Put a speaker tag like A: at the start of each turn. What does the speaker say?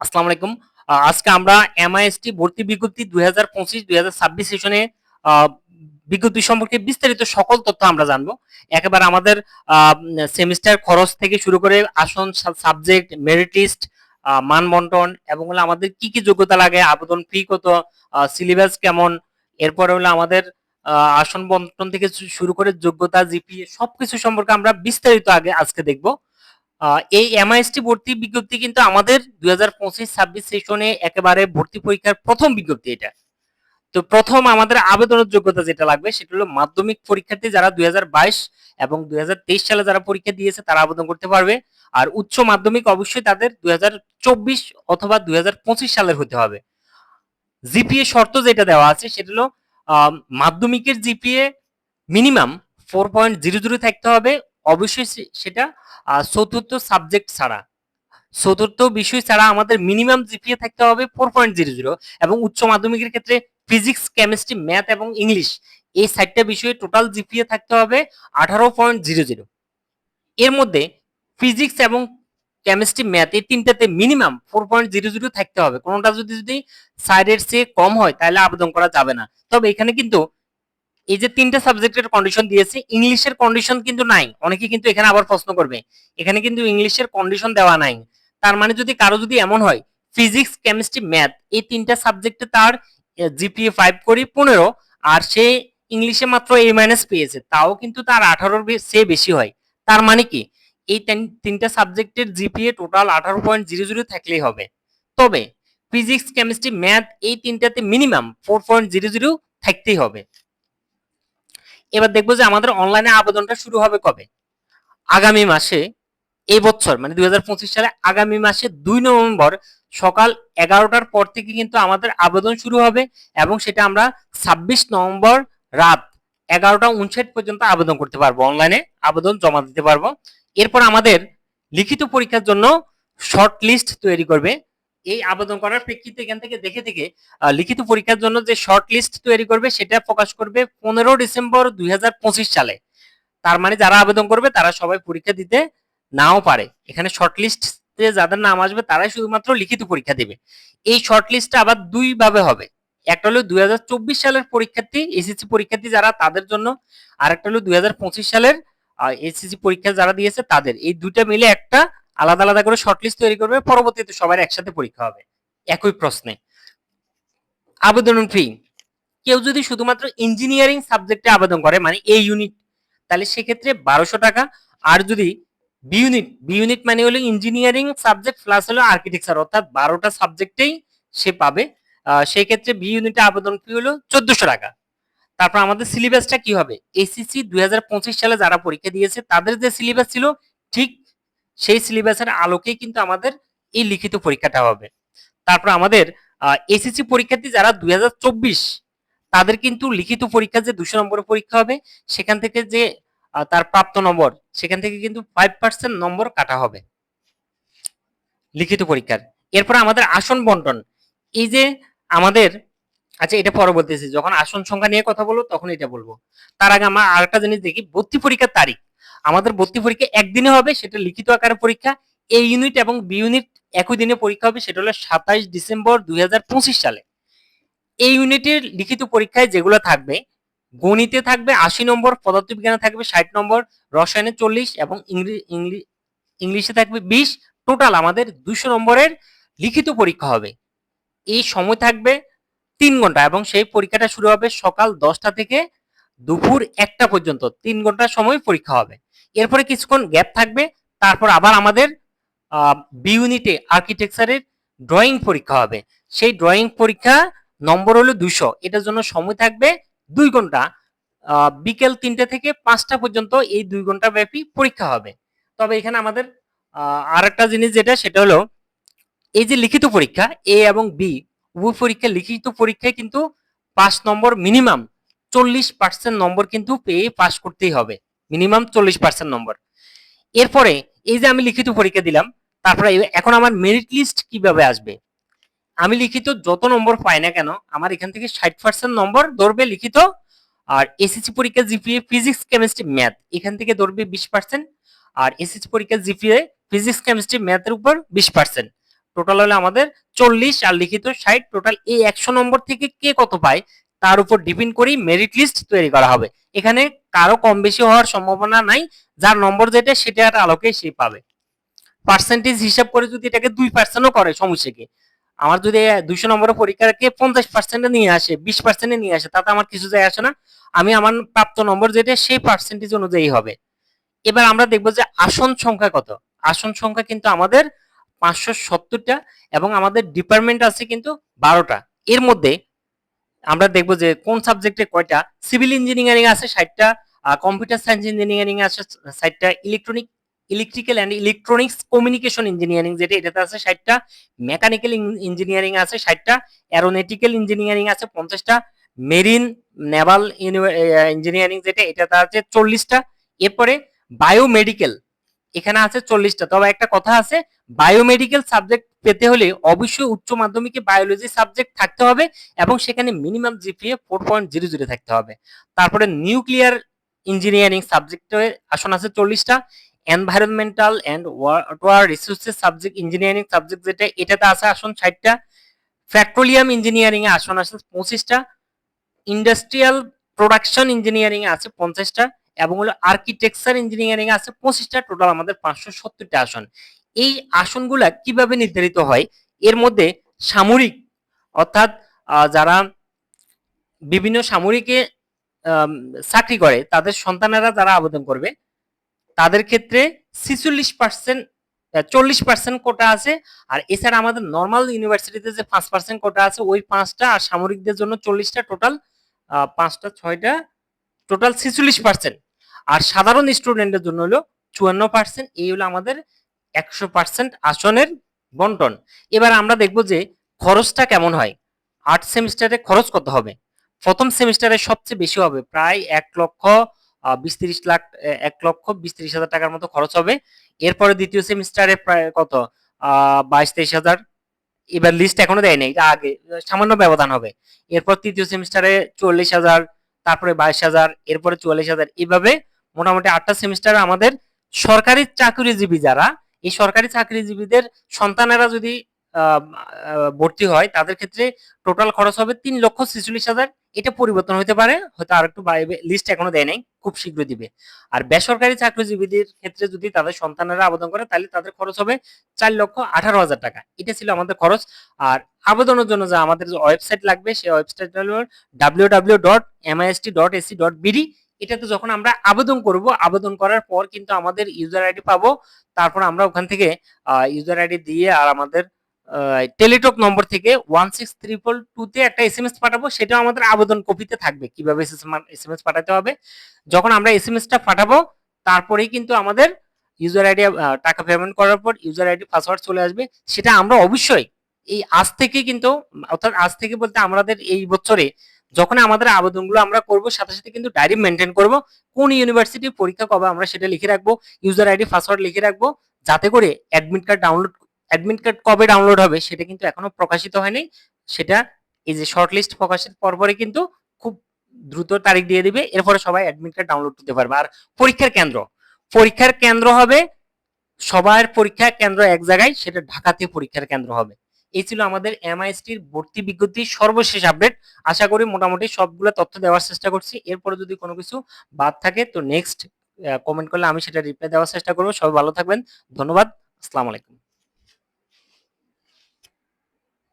A: আসসালামু আলাইকুম। আজকে আমরা এমআইএসটি ভর্তি বিজ্ঞপ্তি দুই হাজার বিজ্ঞপ্তি সম্পর্কে বিস্তারিত সকল তথ্য আমরা জানব। একেবারে আমাদের সেমিস্টার খরচ থেকে শুরু করে আসন সাবজেক্ট মেরিট লিস্ট মান বন্টন এবং হলো আমাদের কি কি যোগ্যতা লাগে, আবেদন ফি কত সিলেবাস কেমন, এরপরে হলো আমাদের আসন বন্টন থেকে শুরু করে যোগ্যতা জিপিএ সবকিছু সম্পর্কে আমরা বিস্তারিত আগে, আজকে দেখব। এই এমআইএসটি ভর্তি বিজ্ঞপ্তি কিন্তু আমাদের দুই হাজার পঁচিশ, ছাব্বিশ সেশনে একেবারে ভর্তি পরীক্ষার প্রথম বিজ্ঞপ্তি এটা। তো প্রথম আমাদের আবেদনের যোগ্যতা যেটা লাগবে সেটা হলো মাধ্যমিক পরীক্ষার্থী যারা দুই এবং দুই হাজার তেইশ সালে যারা পরীক্ষা দিয়েছে তারা আবেদন করতে পারবে। আর উচ্চ মাধ্যমিক অবশ্যই তাদের দুই হাজার চব্বিশ অথবা দুই হাজার পঁচিশ সালের হতে হবে। জিপিএ শর্ত যেটা দেওয়া আছে সেটা হলো মাধ্যমিকের GPA minimum four point zero zero থাকতে হবে। অবশ্যই সেটা চতুর্থ সাবজেক্ট ছাড়া। চতুর্থ বিষয় ছাড়া আমাদের মিনিমাম জিপিএ থাকতে হবে ফোর পয়েন্ট জিরো জিরো এবং উচ্চ মাধ্যমিকের ক্ষেত্রে ফিজিক্স কেমিস্ট্রি ম্যাথ এবং ইংলিশ এই চারটা বিষয়ে টোটাল জিপিএ থাকতে হবে আঠারো পয়েন্ট জিরো জিরো এর মধ্যে ফিজিক্স এবং কেমিস্ট্রি ম্যাথ এই তিনটাতে minimum four point zero zero থাকতে হবে। কোনোটা যদি যদি সাইডের চেয়ে কম হয়, তাহলে আবেদন করা যাবে না। তবে এখানে কিন্তু এই যে তিনটা সাবজেক্টের কন্ডিশন দিয়েছে, ইংলিশের কন্ডিশন কিন্তু নাই। অনেকে কিন্তু এখানে আবার প্রশ্ন করবে, এখানে কিন্তু ইংলিশের কন্ডিশন দেওয়া নাই। তার মানে যদি কারও যদি এমন হয় ফিজিক্স কেমিস্ট্রি ম্যাথ এই তিনটা সাবজেক্টে তার জিপিএ ফাইভ করি পনেরো, আর সে ইংলিশে মাত্র এ মাইনাস পেয়েছে, তাও কিন্তু তার আঠারোর সে বেশি হয়। তার মানে কি? এই তিন- তিনটা সাবজেক্টের জিপিএ টোটাল আঠারো পয়েন্ট জিরো জিরো থাকলেই হবে। তবে ফিজিক্স কেমিস্ট্রি ম্যাথ এই তিনটাতে minimum four point zero zero থাকতেই হবে। এবার দেখব যে আমাদের অনলাইনে আবেদনটা শুরু হবে কবে? আগামী মাসে, এই বছর মানে দু হাজার পঁচিশ সালে আগামী মাসে দুই নভেম্বর সকাল এগারোটার পর থেকে কিন্তু আমাদের আবেদন শুরু হবে এবং সেটা আমরা ছাব্বিশ নভেম্বর রাত এগারোটা উনষাট পর্যন্ত আবেদন করতে পারব অনলাইনে আবেদন জমা দিতে পারব। এরপর আমাদের লিখিত পরীক্ষার জন্য শর্ট লিস্ট তৈরি করবে। এই আবেদন করার প্রেক্ষিতে এখান থেকে দেখে থেকে লিখিত পরীক্ষার জন্য যে শর্ট লিস্ট তৈরি করবে সেটা প্রকাশ করবে পনেরো ডিসেম্বর দুই হাজার পঁচিশ সালে। তার মানে যারা আবেদন করবে তারা সবাই পরীক্ষা দিতে নাও পারে। এখানে শর্ট লিস্ট যাদের নাম আসবে তারাই শুধুমাত্র লিখিত পরীক্ষা দেবে। এই শর্ট লিস্টটা আবার দুই ভাবে হবে। একটা হলো দুই হাজার চব্বিশ সালের পরীক্ষার্থী, এসএসসি পরীক্ষার্থী যারা তাদের জন্য আর একটা হলো দুই হাজার পঁচিশ সালের এসএসসি পরীক্ষা যারা দিয়েছে তাদের। এই দুইটা মিলে একটা আলাদা আলাদা করে শর্ট লিস্ট তৈরি করবে, পরবর্তীতে সবার একসাথে পরীক্ষা হবে। একই প্রশ্নে। আবেদন ফি কেউ যদি শুধুমাত্র ইঞ্জিনিয়ারিং সাবজেক্টে আবেদন করে মানে এ ইউনিট তাহলে সেক্ষেত্রে বারোশো টাকা। আর যদি বি ইউনিট বি ইউনিট মানে হলো ইঞ্জিনিয়ারিং সাবজেক্ট প্লাস হলো আর্কিটেকচার অর্থাৎ বারোটা সাবজেক্টেই সে পাবে। সেই ক্ষেত্রে বি ইউনিটে আবেদন ফি হলো চোদ্দশো টাকা। তারপর আমাদের সিলেবাসটা কি হবে? এসিসি দুই হাজার পঁচিশ সালে যারা পরীক্ষা দিয়েছে, তাদের যে সিলেবাস ছিল, ঠিক সেই সিলেবাসের আলোকেই কিন্তু আমাদের এই লিখিত পরীক্ষাটা হবে। তারপর আমাদের এসএসসি পরীক্ষার্থী যারা দুই হাজার চব্বিশ, তাদের কিন্তু লিখিত পরীক্ষা যে দুশো নম্বরের পরীক্ষা হবে, সেখান থেকে যে তার প্রাপ্ত নম্বর, সেখান থেকে কিন্তু ফাইভ পার্সেন্ট নম্বর কাটা হবে। লিখিত পরীক্ষার। এরপর আমাদের আসন বন্টন। এই যে আমাদের আচ্ছা এটা পরে বলতেছি, যখন আসন সংখ্যা নিয়ে কথা বলব, তখন এটা বলব। তার আগে আমরা আরেকটা জিনিস দেখি, ভর্তি পরীক্ষার তারিখ। আমাদের ভর্তি পরীক্ষা একদিনে হবে, সেটা লিখিত আকারে পরীক্ষা। এ ইউনিট এবং বি ইউনিট একই দিনে পরীক্ষা হবে, সেটা হলো সাতাইশ ডিসেম্বর দুই হাজার পঁচিশ সালে। এই ইউনিটের লিখিত পরীক্ষায় যেগুলো থাকবে, গণিতে থাকবে আশি নম্বর, পদার্থবিজ্ঞানে থাকবে ষাট নম্বর, রসায়নে চল্লিশ এবং ইংলি- ইংলি- ইংলিশে থাকবে বিশ। টোটাল আমাদের দুশো নম্বরের লিখিত পরীক্ষা হবে। এই সময় থাকবে তিন ঘণ্টা এবং সেই পরীক্ষাটা শুরু হবে সকাল দশটা থেকে দুপুর একটা পর্যন্ত। তিন ঘণ্টা সময় পরীক্ষা হবে। এরপরে কিছুক্ষণ গ্যাপ থাকবে, তারপর আবার আমাদের বি ইউনিটে আর্কিটেকচারের ড্রয়িং পরীক্ষা হবে। সেই ড্রয়িং পরীক্ষা নম্বর হলো দুশো। এটার জন্য সময় থাকবে দুই ঘণ্টা। বিকেল তিনটে থেকে পাঁচটা পর্যন্ত এই দুই ঘণ্টা ব্যাপী পরীক্ষা হবে। তবে এখানে আমাদের আর একটা জিনিস যেটা, সেটা হলো এই যে লিখিত পরীক্ষা এ এবং বি উভয় পরীক্ষা লিখিত পরীক্ষায় কিন্তু পাঁচ নম্বর মিনিমাম চল্লিশ পার্সেন্ট নম্বর কিন্তু পেয়ে পাস করতেই হবে। মিনিমাম চল্লিশ পার্সেন্ট নম্বর এরপরে এই যে আমি লিখিত পরীক্ষা দিলাম, তারপরে এখন আমার মেরিট লিস্ট কীভাবে আসবে? আমি লিখিত যত নম্বর পাই না কেন, আমার এখান থেকে ষাট পার্সেন্ট নম্বর ধরবে লিখিত, আর এসএসসি পরীক্ষা জিপিএ ফিজিক্স কেমিস্ট্রি ম্যাথ এখান থেকে ধরবে বিশ পার্সেন্ট আর এসএসসি পরীক্ষা জিপিএ ফিজিক্স কেমিস্ট্রি ম্যাথের উপর বিশ পার্সেন্ট টোটাল হলো আমাদের চল্লিশ, আর লিখিত ষাট টোটাল এই একশো নম্বর থেকে কে কত পায়? তার উপর ডিপেন্ড করেই মেরিট লিস্ট তৈরি করা হবে। এখানে কারও কম বেশি হওয়ার সম্ভাবনা নাই, যার নম্বর যেটা সেটার আলোকে সে পাবে। পার্সেন্টেজ হিসাব করে যদি এটাকে দুই পার্সেন্টও করে সমস্যাকে আমার যদি দুইশো নম্বরের পরীক্ষাকে পঞ্চাশ পার্সেন্টে নিয়ে আসে, বিশ পার্সেন্টে নিয়ে আসে, তাতে আমার কিছু যায় আসে না। আমি আমার প্রাপ্ত নম্বর যেটা সেই পার্সেন্টেজ অনুযায়ী হবে। এবার আমরা দেখব যে আসন সংখ্যা কত। আসন সংখ্যা কিন্তু আমাদের পাঁচশো সত্তরটা এবং আমাদের ডিপার্টমেন্ট আছে কিন্তু বারোটা। এর মধ্যে আমরা দেখব যে কোন সাবজেক্টে কয়টা? সিভিল ইঞ্জিনিয়ারিং আছে ষাটটা কম্পিউটার সায়েন্স ইঞ্জিনিয়ারিং আছে ষাটটা, electronic, electrical and electronics communication engineering যেটা, এটাতে আছে ষাটটা, মেকানিক্যাল ইঞ্জিনিয়ারিং আছে ষাটটা, অ্যারোনেটিক্যাল ইঞ্জিনিয়ারিং আছে পঞ্চাশটা, মেরিন, নেভাল ইঞ্জিনিয়ারিং যেটা, এটাতে আছে চল্লিশটা, এরপরে বায়োমেডিকেল এখানে আছে চল্লিশটা। তবে একটা কথা আছে বায়োমেডিকেল সাবজেক্ট পেতে হলে অবশ্যই উচ্চ মাধ্যমিকে বায়োলজি সাবজেক্ট থাকতে হবে এবং সেখানে minimum GPA four point zero zero থাকতে হবে। তারপরে নিউক্লিয়ার ইঞ্জিনিয়ারিং সাবজেক্টে আসন আছে চল্লিশটা। Environmental and water resources subject engineering subject যেটা, এটাতে আছে আসন ষাটটা। পেট্রোলিয়াম ইঞ্জিনিয়ারিং এ আসন আছে পঁচিশটা। ইন্ডাস্ট্রিয়াল প্রোডাকশন ইঞ্জিনিয়ারিং এ আছে পঞ্চাশটা। এবং হলো আর্কিটেকচার ইঞ্জিনিয়ারিং আছে পঁচিশটা টোটাল আমাদের পাঁচশো সত্তরটা আসন। এই আসনগুলা কীভাবে নির্ধারিত হয়? এর মধ্যে সামরিক, অর্থাৎ যারা বিভিন্ন সামরিকে চাকরি করে, তাদের সন্তানেরা যারা আবেদন করবে, তাদের ক্ষেত্রে ছিচল্লিশ পার্সেন্ট চল্লিশ পার্সেন্ট কোটা আছে। আর এছাড়া আমাদের নর্মাল ইউনিভার্সিটিতে যে পাঁচ পার্সেন্ট কোটা আছে, ওই পাঁচটা আর সামরিকদের জন্য চল্লিশটা টোটাল পাঁচটা, ছয়টা টোটাল ছিচল্লিশ পার্সেন্ট আর সাধারণ স্টুডেন্টের জন্য হলো চুয়ান্ন পার্সেন্ট এই হলো আমাদের একশো পার্সেন্ট আসনের বন্টন। এবার আমরা দেখব যে খরচটা কেমন হয়। আর্ট সেমিস্টারে খরচ কত হবে? প্রথম সেমিস্টারে সবচেয়ে বেশি হবে প্রায় এক লক্ষ বিশ লাখ এক লক্ষ বিশ হাজার টাকার মতো খরচ হবে। এরপরে দ্বিতীয় সেমিস্টারে প্রায় কত? বাইশ তেইশ হাজার। এবার লিস্ট এখনও দেয় নাই আগে, সামান্য ব্যবধান হবে। এরপর তৃতীয় সেমিস্টারে চল্লিশ হাজার তারপরে বাইশ হাজার, এরপরে চুয়াল্লিশ হাজার। এইভাবে মোটামুটি আটটা সেমিস্টারে আমাদের সরকারি চাকরিজীবী যারা, এই সরকারি চাকরিজীবীদের সন্তানেরা যদি ভর্তি হয়, তাদের ক্ষেত্রে টোটাল খরচ হবে তিন লক্ষ ছেচল্লিশ হাজার। এটা পরিবর্তন হতে পারে, হয়তো আর একটু লিস্ট এখনও দেয় নাই। খুব শীঘ্র দিবে। আর বেসরকারি চাকরিজীবীদের ক্ষেত্রে যদি তাদের সন্তানেরা আবেদন করে, তাহলে তাদের খরচ হবে চার লক্ষ আঠারো হাজার টাকা। এটা ছিল আমাদের খরচ। আর আবেদনের জন্য যে আমাদের যে ওয়েবসাইট লাগবে, সেই ওয়েবসাইট হলো W W dot MIST dot AC dot BD এটাতে যখন আমরা আবেদন করব, আবেদন করার পর কিন্তু আমাদের ইউজার আইডি পাবো। তারপর আমরা ওখান থেকে ইউজার আইডি দিয়ে আর আমাদের টেলিটক নম্বর থেকে ওয়ান সিক্স ত্রিপল টুতে একটা এস এম এস পাঠাবো, সেটাও আমাদের আবেদন কপিতে থাকবে। কীভাবে এস এম এস পাঠাতে হবে? যখন আমরা এস এম এসটা পাঠাবো, তারপরেই কিন্তু আমাদের ইউজার আইডি টাকা পেমেন্ট করার পর ইউজার আইডি পাসওয়ার্ড চলে আসবে। সেটা আমরা অবশ্যই এই আজ থেকে কিন্তু, অর্থাৎ আজ থেকে বলতে আমাদের এই বছরে যখন আমাদের আবেদনগুলো আমরা করব, সাথে সাথে কিন্তু ডায়েরি মেনটেন করব। কোন ইউনিভার্সিটি পরীক্ষা কবে আমরা সেটা লিখে রাখব ইউজার আইডি পাসওয়ার্ড লিখে রাখব, যাতে করে admit card download admit card কবে ডাউনলোড হবে সেটা কিন্তু এখনও প্রকাশিত হয়নি। সেটা এই যে শর্ট লিস্ট প্রকাশের পরপরে কিন্তু খুব দ্রুত তারিখ দিয়ে দিবে। এরপরে সবাই অ্যাডমিট কার্ড ডাউনলোড করতে পারবে। আর পরীক্ষার কেন্দ্র পরীক্ষার কেন্দ্র হবে সবার পরীক্ষা কেন্দ্র এক জায়গায়, সেটা ঢাকাতে পরীক্ষার কেন্দ্র হবে। এই ছিল আমাদের এমআইএসটির ভর্তি বিজ্ঞপ্তির সর্বশেষ আপডেট আশা করি মোটামুটি সবগুলো তথ্য দেওয়ার চেষ্টা করছি। এরপরে যদি কোনো কিছু বাদ থাকে তো নেক্সট কমেন্ট করলে আমি সেটা রিপ্লাই দেওয়ার চেষ্টা করব। সবাই ভালো থাকবেন। ধন্যবাদ। আসসালামু আলাইকুম।